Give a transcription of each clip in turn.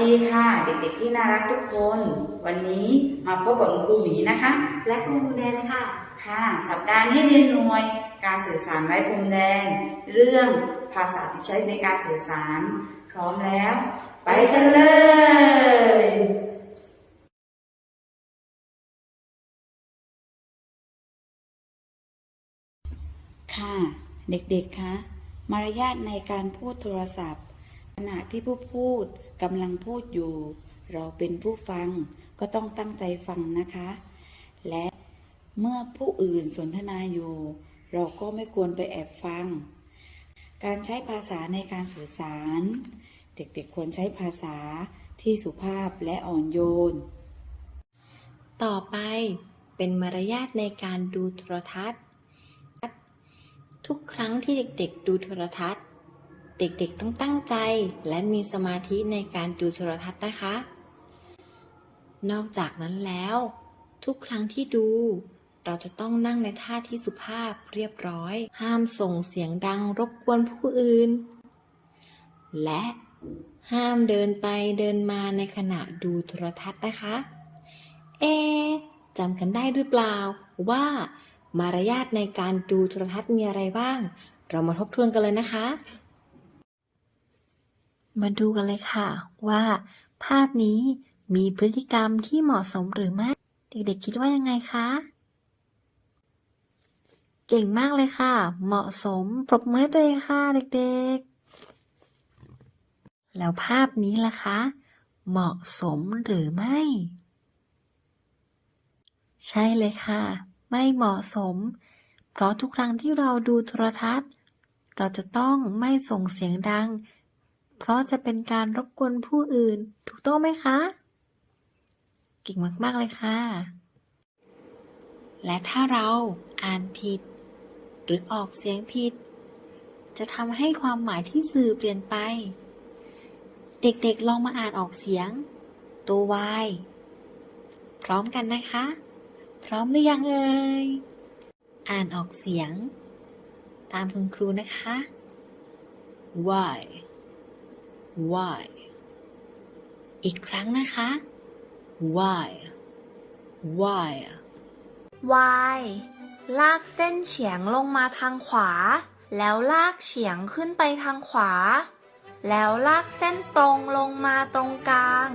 ดีค่ะ เด็กๆที่น่ารักทุกคน วันนี้มาพบกับคุณครูหมีนะคะ และคุณครูแนนค่ะค่ะ สัปดาห์นี้เรียนหน่วย การสื่อสารไร้พรมแดน เรื่องภาษาที่ใช้ในการสื่อสาร พร้อมแล้ว ไปกันเลยค่ะ เด็กๆคะมารยาทในการพูดโทรศัพท์ข ณะที่ผู้พูดกำลังพูดอยู่ เราเป็นผู้ฟังก็ต้องตั้งใจฟังนะคะ และเมื่อผู้อื่นสนทนาอยู่ เราก็ไม่ควรไปแอบฟัง การใช้ภาษาในการสื่อสาร เด็กๆควรใช้ภาษาที่สุภาพและอ่อนโยน ต่อไปเป็นมารยาทในการดูโทรทัศน์ ทุกครั้งที่เด็กๆ ดูโทรทัศน์ เด็กๆต้องตั้งใจและมีสมาธิในการดูโทรทัศน์นะคะ นอกจากนั้นแล้ว ทุกครั้งที่ดู เราจะต้องนั่งในท่าที่สุภาพเรียบร้อย ห้ามส่งเสียงดังรบกวนผู้อื่น และห้ามเดินไปเดินมาในขณะดูโทรทัศน์นะคะ เอจำกันได้หรือเปล่าว่ามารยาทในการดูโทรทัศน์มีอะไรบ้าง เรามาทบทวนกันเลยนะคะ มาดูกันเลยค่ะ ว่าภาพนี้มีพฤติกรรมที่เหมาะสมหรือไม่ เด็กๆคิดว่ายังไงคะ เก่งมากเลยค่ะ เหมาะสมปรบมือตัวเองค่ะเด็กๆ แล้วภาพนี้ล่ะคะ เหมาะสมหรือไม่ ใช่เลยค่ะ ไม่เหมาะสม เพราะทุกครั้งที่เราดูโทรทัศน์ เราจะต้องไม่ส่งเสียงดัง เพราะจะเป็นการรบกวนผู้อื่น ถูกต้องไหมคะ เก่งมาก ๆ เลยค่ะ และถ้าเราอ่านผิด หรือออกเสียงผิด จะทำให้ความหมายที่สื่อเปลี่ยนไป เด็กๆลองมาอ่านออกเสียง ตัว Y พร้อมกันนะคะ พร้อมหรือยังเอ่ย อ่านออกเสียง ตามคุณครูนะคะ Y Y อีกครั้งนะคะ Y Y y ลากเส้นเฉียงลงมาทางขวา แล้วลากเฉียงขึ้นไปทางขวา แล้วลากเส้นตรงลงมาตรงกลาง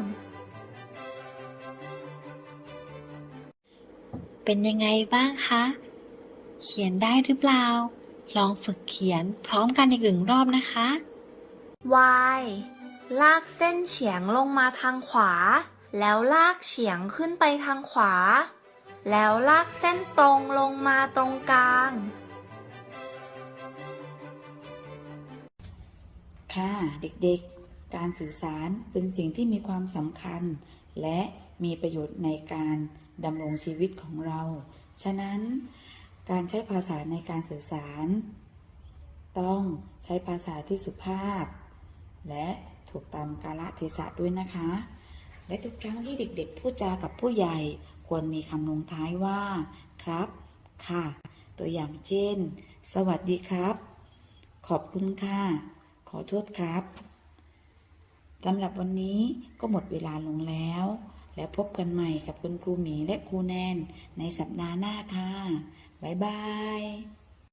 เป็นยังไงบ้างคะ เขียนได้หรือเปล่า ลองฝึกเขียนพร้อมกันอีกหนึ่งรอบนะคะ y ลากเส้นเฉียงลงมาทางขวา แล้วลากเฉียงขึ้นไปทางขวา แล้วลากเส้นตรงลงมาตรงกลาง ค่ะ เด็กๆ การสื่อสารเป็นสิ่งที่มีความสำคัญ และมีประโยชน์ในการดำรงชีวิตของเรา ฉะนั้นการใช้ภาษาในการสื่อสาร ต้องใช้ภาษาที่สุภาพ และถูกตามกาลเทศะด้วยนะคะ และทุกครั้งที่เด็กๆพูดจากับผู้ใหญ่ ควรมีคำลงท้ายว่า ครับ ค่ะ ตัวอย่างเช่น สวัสดีครับ ขอบคุณค่ะ ขอโทษครับสำหรับวันนี้ก็หมดเวลาลงแล้ว แล้วพบกันใหม่กับคุณครูหมีและครูแนนในสัปดาห์หน้าค่ะ บ๊ายบาย